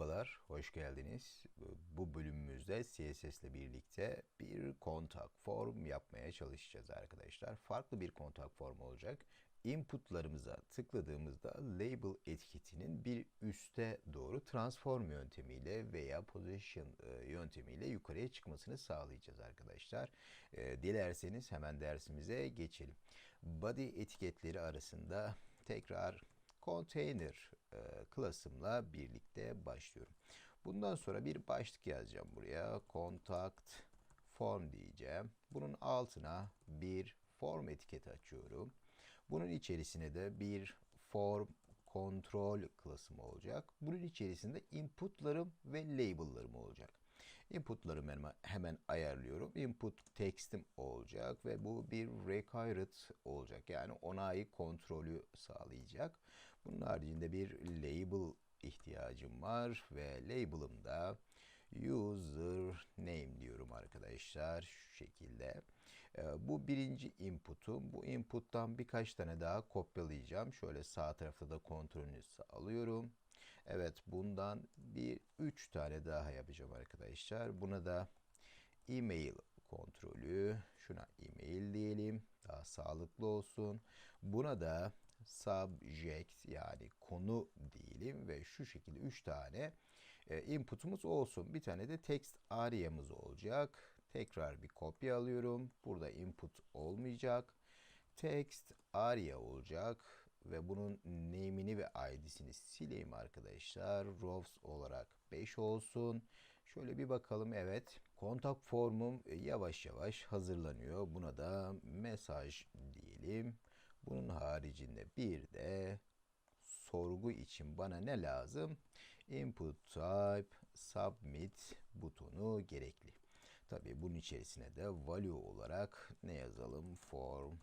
Merhabalar, hoş geldiniz. Bu bölümümüzde CSS ile birlikte bir kontak form yapmaya çalışacağız arkadaşlar. Farklı bir kontak form olacak. Inputlarımıza tıkladığımızda label etiketinin bir üste doğru transform yöntemiyle veya position e, yöntemiyle yukarıya çıkmasını sağlayacağız arkadaşlar. E, dilerseniz hemen dersimize geçelim. Body etiketleri arasında tekrar container e, klasımla birlikte başlıyorum. Bundan sonra bir başlık yazacağım buraya. Contact form diyeceğim. Bunun altına bir form etiketi açıyorum. Bunun içerisine de bir form control klasım olacak. Bunun içerisinde inputlarım ve label'larım olacak. Inputlarımı hemen ayarlıyorum. Input text'im olacak ve bu bir required olacak. Yani onayı kontrolü sağlayacak. Bunun haricinde bir label ihtiyacım var ve label'ımda user name diyorum arkadaşlar şu şekilde. Ee, bu birinci input'um. Bu input'tan birkaç tane daha kopyalayacağım. Şöyle sağ tarafta da kontrolünü alıyorum. Evet bundan bir üç tane daha yapacağım arkadaşlar. Buna da e-mail kontrolü. Şuna e-mail diyelim. Daha sağlıklı olsun. Buna da subject yani konu diyelim ve şu şekilde 3 tane e, inputumuz olsun. Bir tane de text ariyamız olacak. Tekrar bir kopya alıyorum. Burada input olmayacak. Text aria olacak ve bunun name'ini ve id'sini sileyim arkadaşlar. Rows olarak 5 olsun. Şöyle bir bakalım evet. Kontak formum yavaş yavaş hazırlanıyor. Buna da mesaj diyelim. Bunun haricinde bir de sorgu için bana ne lazım? Input type submit butonu gerekli. Tabii bunun içerisine de value olarak ne yazalım? Form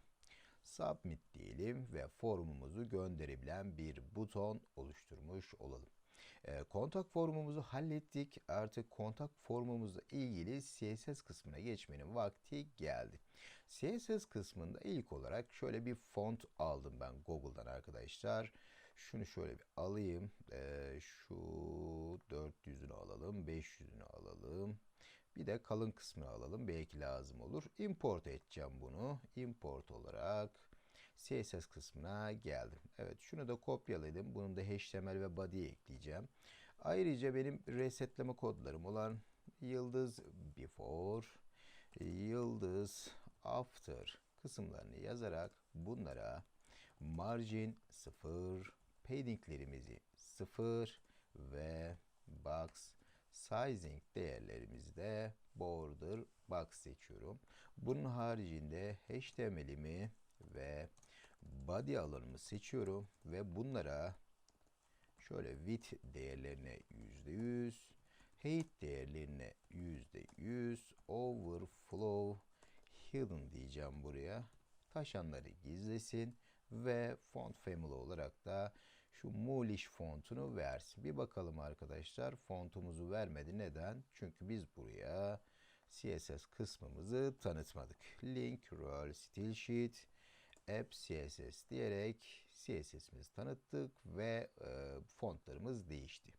submit diyelim ve formumuzu gönderebilen bir buton oluşturmuş olalım. E, kontak formumuzu hallettik. Artık kontak formumuzla ilgili CSS kısmına geçmenin vakti geldi. CSS kısmında ilk olarak şöyle bir font aldım ben Google'dan arkadaşlar. Şunu şöyle bir alayım. E, şu 400'ünü alalım. 500'ünü alalım. Bir de kalın kısmını alalım. Belki lazım olur. Import edeceğim bunu. Import olarak CSS kısmına geldim. Evet şunu da kopyaladım. Bunun da HTML ve body ekleyeceğim. Ayrıca benim resetleme kodlarım olan yıldız before, yıldız after kısımlarını yazarak bunlara margin 0, paddinglerimizi 0 ve box sizing değerlerimizi de border box seçiyorum. Bunun haricinde HTML'imi ve body alanımı seçiyorum ve bunlara şöyle width değerlerine %100, height değerlerine %100, overflow hidden diyeceğim buraya. Taşanları gizlesin ve font family olarak da şu Moolish fontunu versin. Bir bakalım arkadaşlar fontumuzu vermedi. Neden? Çünkü biz buraya CSS kısmımızı tanıtmadık. Link, role, style sheet, app CSS diyerek CSS'imizi tanıttık ve e, fontlarımız değişti.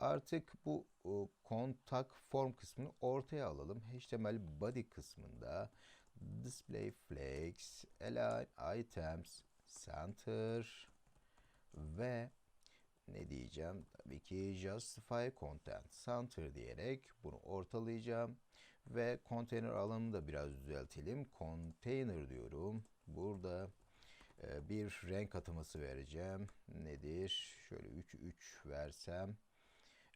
Artık bu e, kontak form kısmını ortaya alalım. HTML body kısmında display flags, align items, center ve ne diyeceğim? Tabii ki justify content center diyerek bunu ortalayacağım ve container alanını da biraz düzeltelim. Container diyorum. Burada e, bir renk ataması vereceğim. Nedir? Şöyle 3 3 versem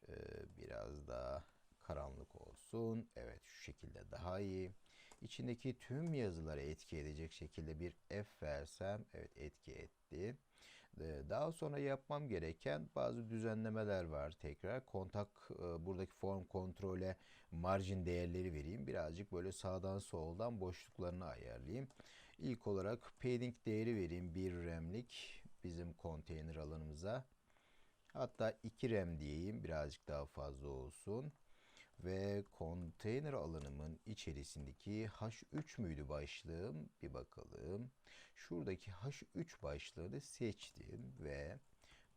e, biraz daha karanlık olsun. Evet şu şekilde daha iyi. İçindeki tüm yazıları etki edecek şekilde bir F versem evet etki etti. Ee, daha sonra yapmam gereken bazı düzenlemeler var tekrar. Kontak e, buradaki form kontrole margin değerleri vereyim. Birazcık böyle sağdan soldan boşluklarını ayarlayayım. İlk olarak padding değeri vereyim. 1 remlik bizim konteyner alanımıza. Hatta 2 rem diyeyim. Birazcık daha fazla olsun ve konteyner alanımın içerisindeki H3 müydü başlığım? Bir bakalım. Şuradaki H3 başlığını seçtim ve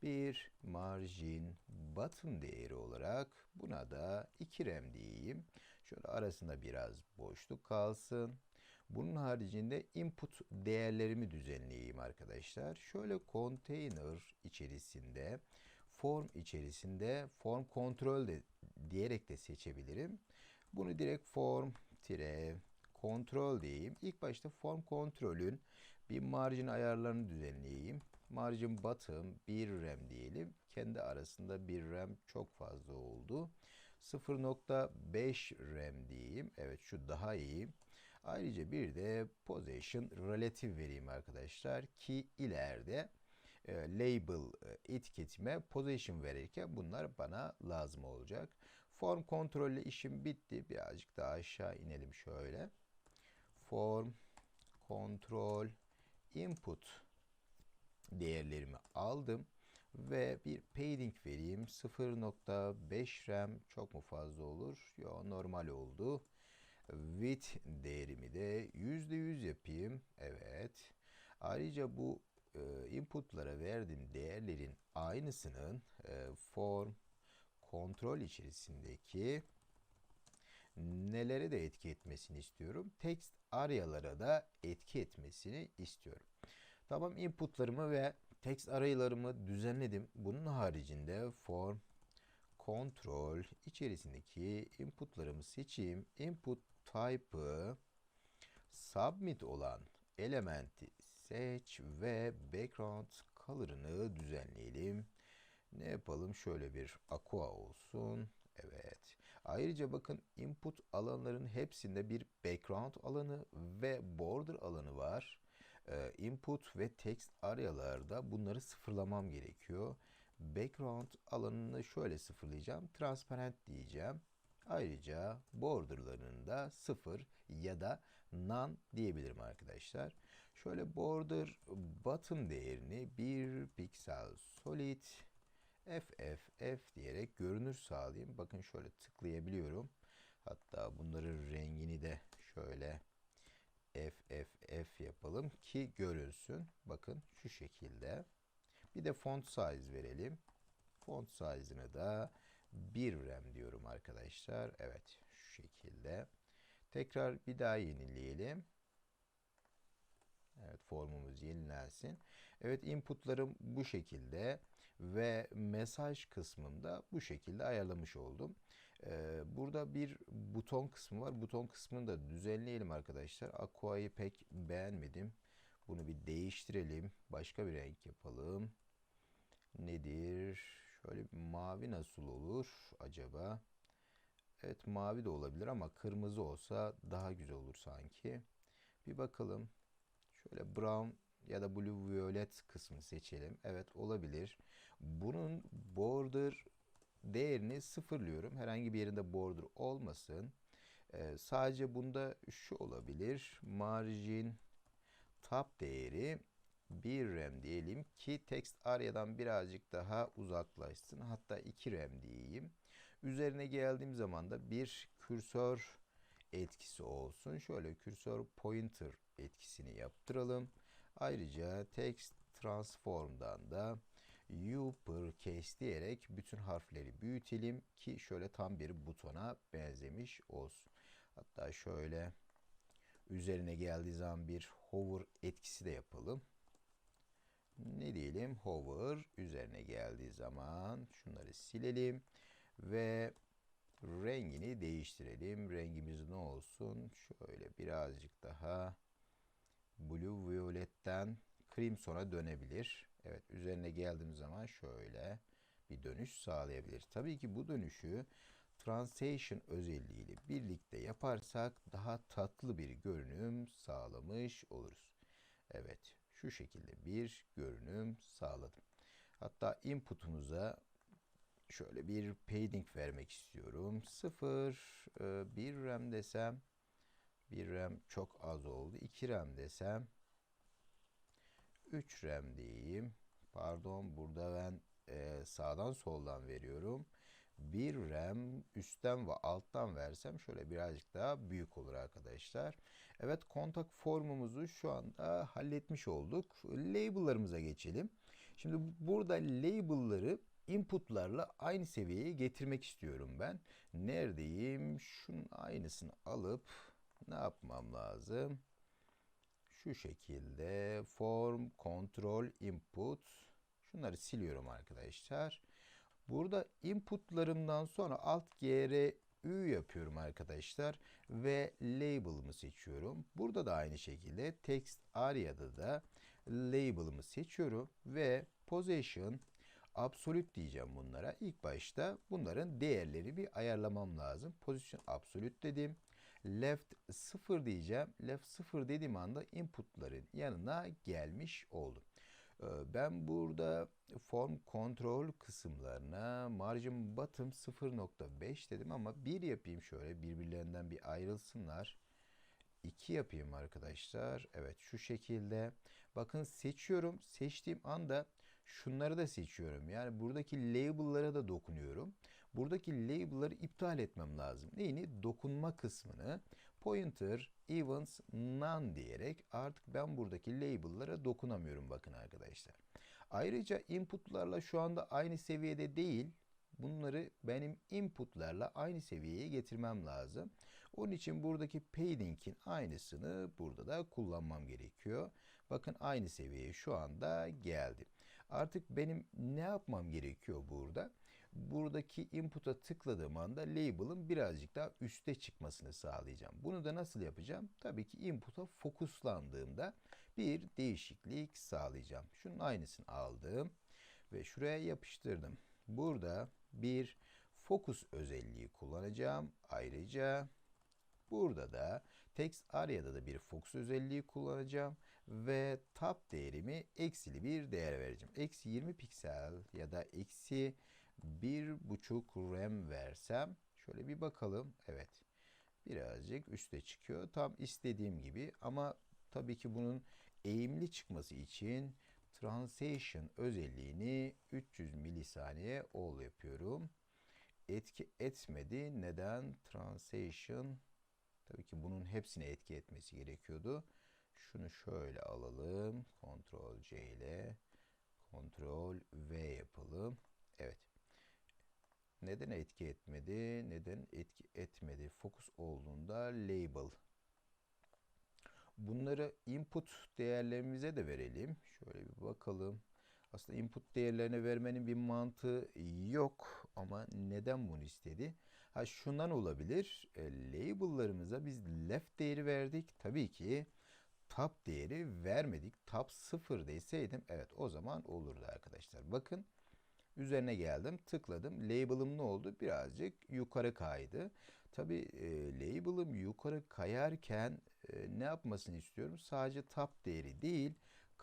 bir margin bottom değeri olarak buna da 2 rem diyeyim. Şöyle arasında biraz boşluk kalsın. Bunun haricinde input değerlerimi düzenleyeyim arkadaşlar. Şöyle container içerisinde form içerisinde form kontrol de diyerek de seçebilirim. Bunu direkt form tire kontrol diyeyim. İlk başta form kontrolün bir margin ayarlarını düzenleyeyim. Margin bottom 1 rem diyelim. Kendi arasında 1 rem çok fazla oldu. 0.5 rem diyeyim. Evet şu daha iyi. Ayrıca bir de position relative vereyim arkadaşlar ki ileride e, label e, etiketime position verirken bunlar bana lazım olacak. Form kontrolle işim bitti. Birazcık daha aşağı inelim şöyle. Form kontrol input değerlerimi aldım ve bir padding vereyim. 0.5 rem çok mu fazla olur? Yo normal oldu. Width değerimi de %100 yapayım. Evet. Ayrıca bu e, inputlara verdiğim değerlerin aynısının e, form kontrol içerisindeki nelere de etki etmesini istiyorum. Text aryalara da etki etmesini istiyorum. Tamam inputlarımı ve text araylarımı düzenledim. Bunun haricinde form kontrol içerisindeki inputlarımı seçeyim. Input type'ı submit olan elementi seç ve background color'ını düzenleyelim. Ne yapalım? Şöyle bir aqua olsun. Evet. Ayrıca bakın input alanların hepsinde bir background alanı ve border alanı var. Ee, input ve text aryalarda bunları sıfırlamam gerekiyor. Background alanını şöyle sıfırlayacağım. Transparent diyeceğim. Ayrıca borderlarını da sıfır ya da none diyebilirim arkadaşlar. Şöyle border bottom değerini bir piksel solid FFF diyerek görünür sağlayayım. Bakın şöyle tıklayabiliyorum. Hatta bunların rengini de şöyle FFF yapalım ki görünsün. Bakın şu şekilde. Bir de font size verelim. Font size'ını da 1 rem diyorum arkadaşlar. Evet şu şekilde. Tekrar bir daha yenileyelim. Evet formumuz yenilensin. Evet inputlarım bu şekilde ve mesaj kısmında bu şekilde ayarlamış oldum. Ee, burada bir buton kısmı var. Buton kısmını da düzenleyelim arkadaşlar. Aqua'yı pek beğenmedim. Bunu bir değiştirelim. Başka bir renk yapalım. Nedir? Şöyle bir mavi nasıl olur acaba? Evet mavi de olabilir ama kırmızı olsa daha güzel olur sanki. Bir bakalım. Şöyle brown ya da blue violet kısmını seçelim. Evet olabilir. Bunun border değerini sıfırlıyorum. Herhangi bir yerinde border olmasın. Ee, sadece bunda şu olabilir. Margin tab değeri 1 rem diyelim ki text arya'dan birazcık daha uzaklaşsın. Hatta 2 rem diyeyim. Üzerine geldiğim zaman da bir kürsör etkisi olsun. Şöyle kürsör pointer etkisini yaptıralım. Ayrıca text transform'dan da uppercase diyerek bütün harfleri büyütelim ki şöyle tam bir butona benzemiş olsun. Hatta şöyle üzerine geldiği zaman bir hover etkisi de yapalım. Ne diyelim? Hover üzerine geldiği zaman şunları silelim ve rengini değiştirelim. Rengimiz ne olsun? Şöyle birazcık daha blue violet'ten crimson'a dönebilir. Evet üzerine geldiğim zaman şöyle bir dönüş sağlayabilir. Tabii ki bu dönüşü translation özelliğiyle birlikte yaparsak daha tatlı bir görünüm sağlamış oluruz. Evet şu şekilde bir görünüm sağladım. Hatta input'umuza şöyle bir padding vermek istiyorum. 0 1 e, RAM desem 1 RAM çok az oldu. 2 RAM desem 3 RAM diyeyim. Pardon burada ben e, sağdan soldan veriyorum. 1 RAM üstten ve alttan versem şöyle birazcık daha büyük olur arkadaşlar. Evet kontak formumuzu şu anda halletmiş olduk. Label'larımıza geçelim. Şimdi burada label'ları inputlarla aynı seviyeye getirmek istiyorum ben. Neredeyim? Şunun aynısını alıp ne yapmam lazım? Şu şekilde form, control, input. Şunları siliyorum arkadaşlar. Burada inputlarımdan sonra alt gr yapıyorum arkadaşlar ve label'ımı seçiyorum. Burada da aynı şekilde text area'da da label'ımı seçiyorum ve position absolute diyeceğim bunlara. İlk başta bunların değerleri bir ayarlamam lazım. Position absolute dedim. Left 0 diyeceğim. Left 0 dediğim anda inputların yanına gelmiş oldum. Ee, Ben burada form control kısımlarına margin bottom 0.5 dedim ama bir yapayım şöyle birbirlerinden bir ayrılsınlar. 2 yapayım arkadaşlar. Evet şu şekilde. Bakın seçiyorum. Seçtiğim anda şunları da seçiyorum. Yani buradaki label'lara da dokunuyorum. Buradaki label'ları iptal etmem lazım. Neyini? Dokunma kısmını pointer events none diyerek artık ben buradaki label'lara dokunamıyorum bakın arkadaşlar. Ayrıca inputlarla şu anda aynı seviyede değil. Bunları benim inputlarla aynı seviyeye getirmem lazım. Onun için buradaki padding'in aynısını burada da kullanmam gerekiyor. Bakın aynı seviyeye şu anda geldi. Artık benim ne yapmam gerekiyor burada? Buradaki input'a tıkladığım anda label'ın birazcık daha üste çıkmasını sağlayacağım. Bunu da nasıl yapacağım? Tabii ki input'a fokuslandığımda bir değişiklik sağlayacağım. Şunun aynısını aldım ve şuraya yapıştırdım. Burada bir fokus özelliği kullanacağım. Ayrıca burada da text area'da da bir fokus özelliği kullanacağım ve tab değerimi eksili bir değer vereceğim. Eksi 20 piksel ya da eksi bir buçuk RAM versem şöyle bir bakalım. Evet birazcık üste çıkıyor. Tam istediğim gibi ama tabii ki bunun eğimli çıkması için translation özelliğini 300 milisaniye all yapıyorum. Etki etmedi. Neden? Translation tabii ki bunun hepsine etki etmesi gerekiyordu. Şunu şöyle alalım. Ctrl C ile Ctrl V yapalım. Neden etki etmedi? Neden etki etmedi? Fokus olduğunda label. Bunları input değerlerimize de verelim. Şöyle bir bakalım. Aslında input değerlerine vermenin bir mantığı yok ama neden bunu istedi? Ha şundan olabilir. E, label'larımıza biz left değeri verdik. Tabii ki tab değeri vermedik. Tab 0 deseydim evet o zaman olurdu arkadaşlar. Bakın üzerine geldim tıkladım. Label'ım ne oldu? Birazcık yukarı kaydı. Tabi e, label'ım yukarı kayarken e, ne yapmasını istiyorum? Sadece tab değeri değil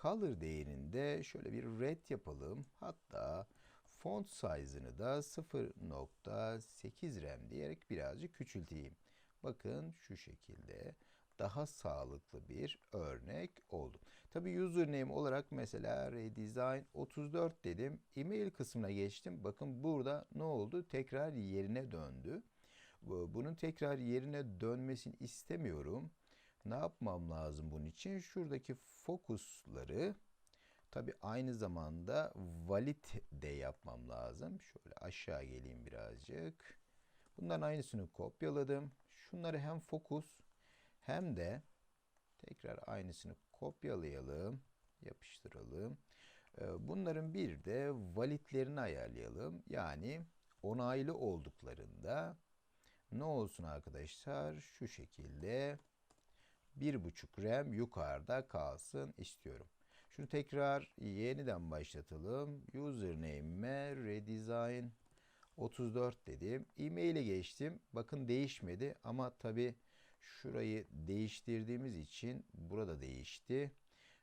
color değerinde şöyle bir red yapalım. Hatta font size'ını da 0.8 rem diyerek birazcık küçülteyim. Bakın şu şekilde daha sağlıklı bir örnek oldu. Tabi username olarak mesela redesign 34 dedim. Email kısmına geçtim. Bakın burada ne oldu? Tekrar yerine döndü. Bunun tekrar yerine dönmesini istemiyorum. Ne yapmam lazım bunun için? Şuradaki fokusları tabi aynı zamanda valid de yapmam lazım. Şöyle aşağı geleyim birazcık. Bundan aynısını kopyaladım. Şunları hem fokus hem de tekrar aynısını kopyalayalım, yapıştıralım. Bunların bir de validlerini ayarlayalım. Yani onaylı olduklarında ne olsun arkadaşlar? Şu şekilde bir buçuk RAM yukarıda kalsın istiyorum. Şunu tekrar yeniden başlatalım. Username'e redesign 34 dedim. E-mail'e geçtim. Bakın değişmedi ama tabi şurayı değiştirdiğimiz için burada değişti.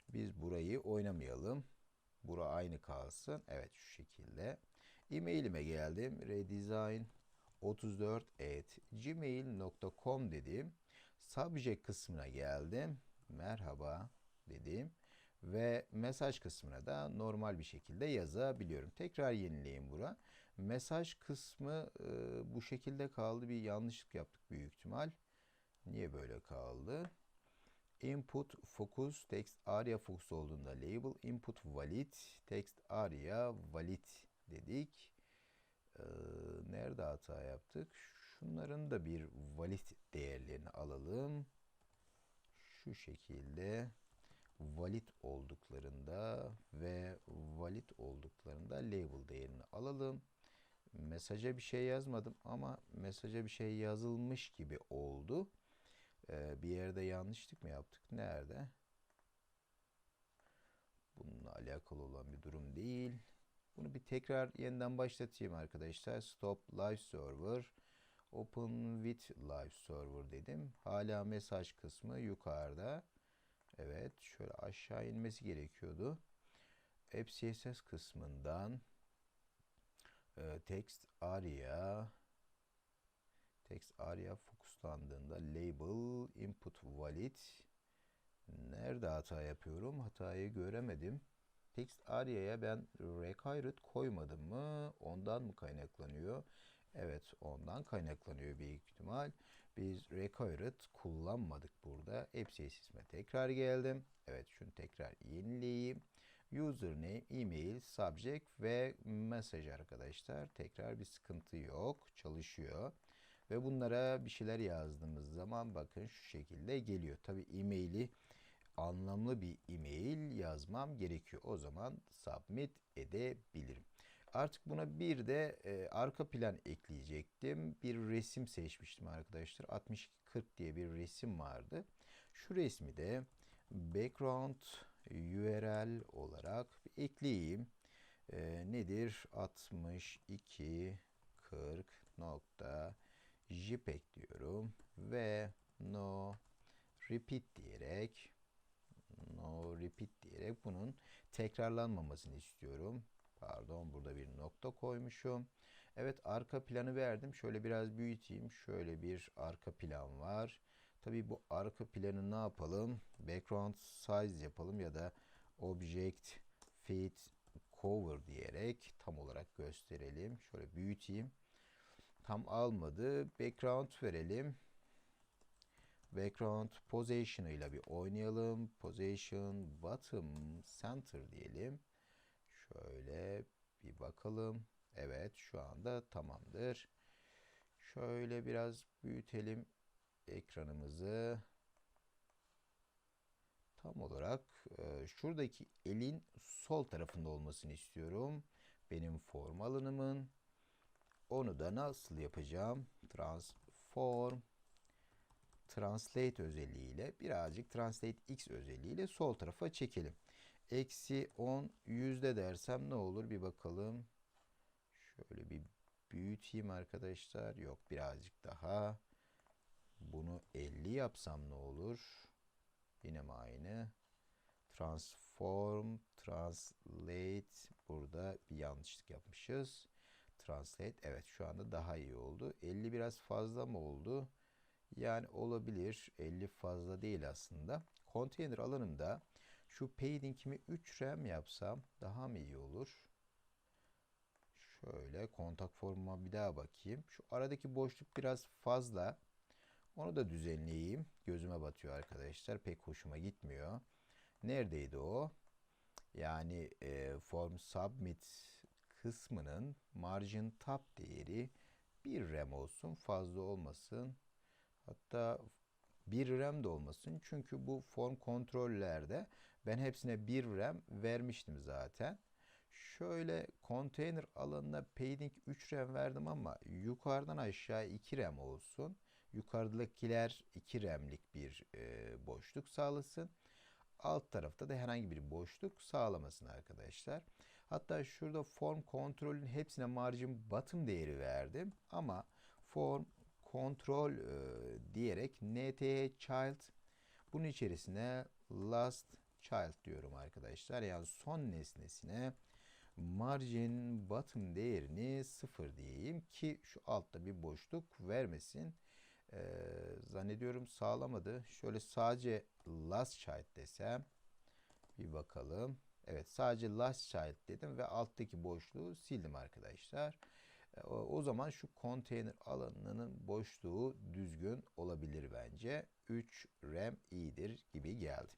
Biz burayı oynamayalım. Bura aynı kalsın. Evet şu şekilde. E-mail'ime geldim. Redesign 34 at gmail.com dedim. Subject kısmına geldim. Merhaba dedim. Ve mesaj kısmına da normal bir şekilde yazabiliyorum. Tekrar yenileyim bura. Mesaj kısmı e, bu şekilde kaldı. Bir yanlışlık yaptık büyük ihtimal. Niye böyle kaldı? Input focus text area focus olduğunda label input valid text area valid dedik. Ee, nerede hata yaptık? Şunların da bir valid değerlerini alalım. Şu şekilde valid olduklarında ve valid olduklarında label değerini alalım. Mesaja bir şey yazmadım ama mesaja bir şey yazılmış gibi oldu. Ee, bir yerde yanlışlık mı yaptık? Nerede? Bununla alakalı olan bir durum değil. Bunu bir tekrar yeniden başlatayım arkadaşlar. Stop live server. Open with live server dedim. Hala mesaj kısmı yukarıda. Evet. Şöyle aşağı inmesi gerekiyordu. App CSS kısmından e, text area text area fokuslandığında label input valid nerede hata yapıyorum? Hatayı göremedim. Text area'ya ben required koymadım mı? Ondan mı kaynaklanıyor? Evet, ondan kaynaklanıyor büyük ihtimal. Biz required kullanmadık burada. Hepsi isme tekrar geldim. Evet, şunu tekrar yenileyeyim. Username, email, subject ve message arkadaşlar. Tekrar bir sıkıntı yok. Çalışıyor. Ve bunlara bir şeyler yazdığımız zaman bakın şu şekilde geliyor. Tabi e-maili anlamlı bir e-mail yazmam gerekiyor. O zaman submit edebilirim. Artık buna bir de e, arka plan ekleyecektim. Bir resim seçmiştim arkadaşlar. 6240 diye bir resim vardı. Şu resmi de background URL olarak ekleyeyim. E, nedir? 62 40 nokta JPEG diyorum ve no repeat diyerek no repeat diyerek bunun tekrarlanmamasını istiyorum. Pardon burada bir nokta koymuşum. Evet arka planı verdim. Şöyle biraz büyüteyim. Şöyle bir arka plan var. Tabii bu arka planı ne yapalım? Background size yapalım ya da object fit cover diyerek tam olarak gösterelim. Şöyle büyüteyim. Tam almadı. Background verelim. Background position ile bir oynayalım. Position bottom center diyelim. Şöyle bir bakalım. Evet şu anda tamamdır. Şöyle biraz büyütelim ekranımızı. Tam olarak e, şuradaki elin sol tarafında olmasını istiyorum. Benim form alanımın. Onu da nasıl yapacağım? Transform Translate özelliğiyle birazcık Translate X özelliğiyle sol tarafa çekelim. Eksi 10 yüzde dersem ne olur bir bakalım. Şöyle bir büyüteyim arkadaşlar. Yok birazcık daha. Bunu 50 yapsam ne olur? Yine mi aynı? Transform, translate. Burada bir yanlışlık yapmışız. Translate. Evet şu anda daha iyi oldu. 50 biraz fazla mı oldu? Yani olabilir. 50 fazla değil aslında. Container alanında şu padding'imi 3 rem yapsam daha mı iyi olur? Şöyle kontak formuma bir daha bakayım. Şu aradaki boşluk biraz fazla. Onu da düzenleyeyim. Gözüme batıyor arkadaşlar. Pek hoşuma gitmiyor. Neredeydi o? Yani e, form submit kısmının margin tab değeri bir rem olsun. Fazla olmasın. Hatta bir rem de olmasın. Çünkü bu form kontrollerde ben hepsine bir rem vermiştim zaten. Şöyle konteyner alanına padding 3 rem verdim ama yukarıdan aşağı 2 rem olsun. Yukarıdakiler 2 remlik bir e, boşluk sağlasın. Alt tarafta da herhangi bir boşluk sağlamasın arkadaşlar. Hatta şurada form kontrolün hepsine margin bottom değeri verdim. Ama form kontrol e, diyerek nt child bunun içerisine last child diyorum arkadaşlar. Yani son nesnesine margin bottom değerini sıfır diyeyim ki şu altta bir boşluk vermesin. Ee, zannediyorum sağlamadı. Şöyle sadece last child desem bir bakalım. Evet sadece last child dedim ve alttaki boşluğu sildim arkadaşlar. E, O, zaman şu konteyner alanının boşluğu düzgün olabilir bence. 3 RAM iyidir gibi geldi.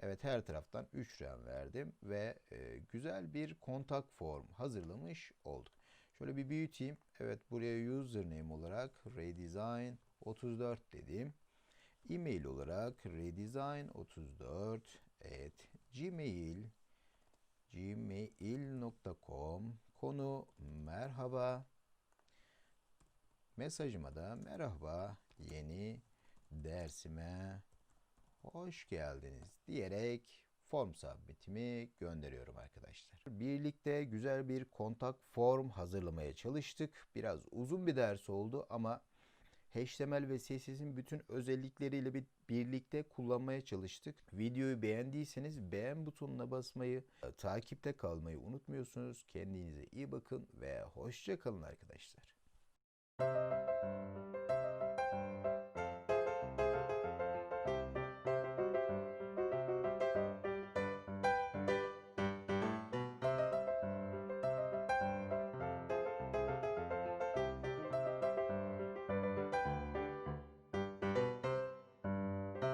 Evet her taraftan 3 RAM verdim ve e, güzel bir kontak form hazırlamış olduk. Şöyle bir büyüteyim. Evet buraya username olarak redesign 34 dedim. E-mail olarak redesign34 at gmail gmail.com konu merhaba mesajıma da merhaba yeni dersime hoş geldiniz diyerek form submit'imi gönderiyorum arkadaşlar. Birlikte güzel bir kontak form hazırlamaya çalıştık. Biraz uzun bir ders oldu ama HTML ve CSS'in bütün özellikleriyle bir birlikte kullanmaya çalıştık. Videoyu beğendiyseniz beğen butonuna basmayı, takipte kalmayı unutmuyorsunuz. Kendinize iyi bakın ve hoşça kalın arkadaşlar.